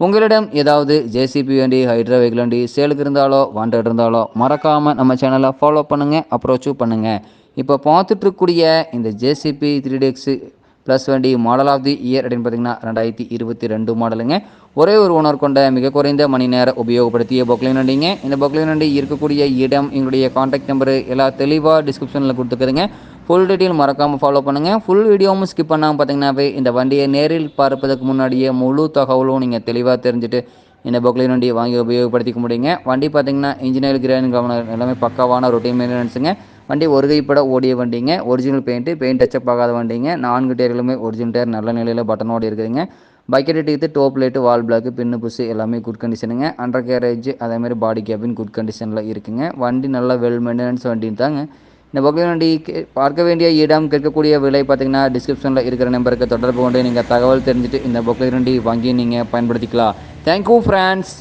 உங்களிடம் ஏதாவது ஜேசிபி வண்டி ஹைட்ரா வெஹிக்கிள் வண்டி சேலுக்கு இருந்தாலோ வாண்டட் இருந்தாலோ மறக்காமல் நம்ம சேனலை ஃபாலோ பண்ணுங்கள் அப்ரோச்சும் பண்ணுங்கள் இப்போ பார்த்துட்டு இருக்கக்கூடிய இந்த ஜேசிபி த்ரீ டெக்ஸு ப்ளஸ் வண்டி மாடல் ஆஃப் தி இயர் அப்படின்னு பார்த்தீங்கன்னா ரெண்டாயிரத்தி இருபத்தி ரெண்டு மாடலுங்க ஒரே ஒரு ஓனர் கொண்ட மிக குறைந்த மணி நேரம் உபயோகப்படுத்திய பொக்லின் வண்டிங்க. இந்த பொக்லின் வண்டி இருக்கக்கூடிய இடம் எங்களுடைய காண்டாக்ட் நம்பரு எல்லா தெளிவாக டிஸ்கிரிப்ஷனில் கொடுத்துருக்குதுங்க ஃபுல் டீட்டெயில் மறக்காமல் ஃபாலோ பண்ணுங்கள் ஃபுல் வீடியோவும் ஸ்கிப் பண்ணாமல் பார்த்தீங்கன்னாவே இந்த வண்டியை நேரில் பார்ப்பதற்கு முன்னாடியே முழு தகவலும் நீங்கள் தெளிவாக தெரிஞ்சுட்டு இந்த பொக்லின் வண்டியை வாங்கி உபயோகப்படுத்திக்க முடியுங்க. வண்டி பார்த்தீங்கன்னா இன்ஜினியர் கிரேன் கவர்னர் எல்லாமே பக்காவான ரொட்டீன் மெயின்டெனன்ஸுங்க வண்டி ஒரு கைப்பட ஓடிய வண்டிங்க. ஒரிஜினல் பெயிண்ட்டு பெயிண்ட் டச்சப் ஆகாத வண்டிங்க. நான்கு டயர்களுமே ஒரிஜினல் டயர் நல்ல நிலையில் பட்டனோடு இருக்குதுங்க. Bucket teeth top light wall block pin bush எல்லாமே குட் கண்டிஷனுங்க அண்டர் கேரேஜ் அதேமாதிரி பாடி கேபின் குட் கண்டிஷனில் இருக்குங்க. வண்டி நல்ல வெல் மெயின்டெனன்ஸ் வண்டின்னு தாங்க இந்த பக்லி வண்டி பார்க்க வேண்டிய இடம் கேட்கக்கூடிய விலை பார்த்தீங்கன்னா டிஸ்கிரிப்ஷனில் இருக்கிற நம்பருக்கு தொடர்பு கொண்டு நீங்கள் தகவல் தெரிஞ்சுட்டு இந்த பக்லி வண்டி வாங்கி நீங்கள் பயன்படுத்திக்கலாம். Thank you friends